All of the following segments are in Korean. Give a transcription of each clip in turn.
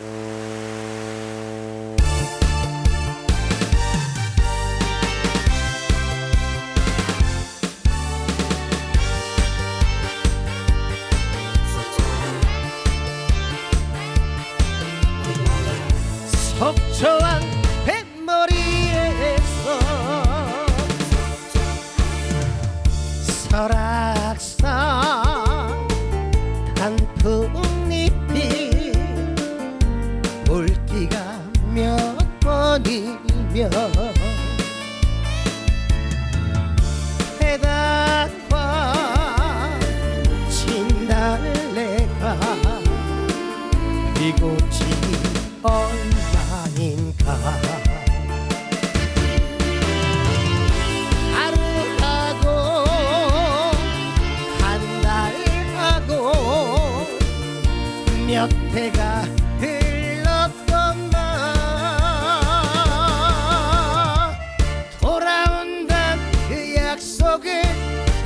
Mm. 물기가 몇 번이면 해당과 진달래가 이곳이 얼마인가? 하루하고 한 달하고 몇 해가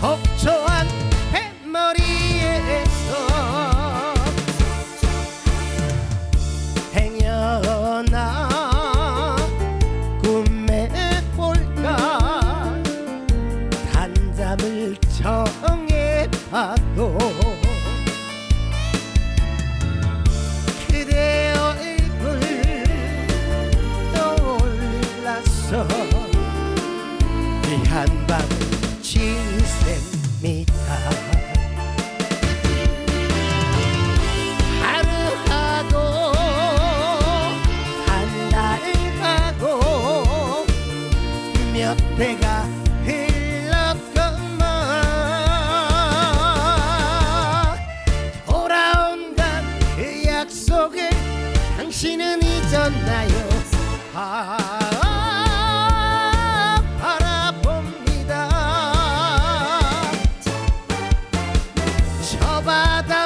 속초한 뱃머리에서 행여나 꿈에 볼까? 단잠을 청해봐도 그대 얼굴 떠올라서 당신은 잊었나요? 아 바라봅니다. 저 바다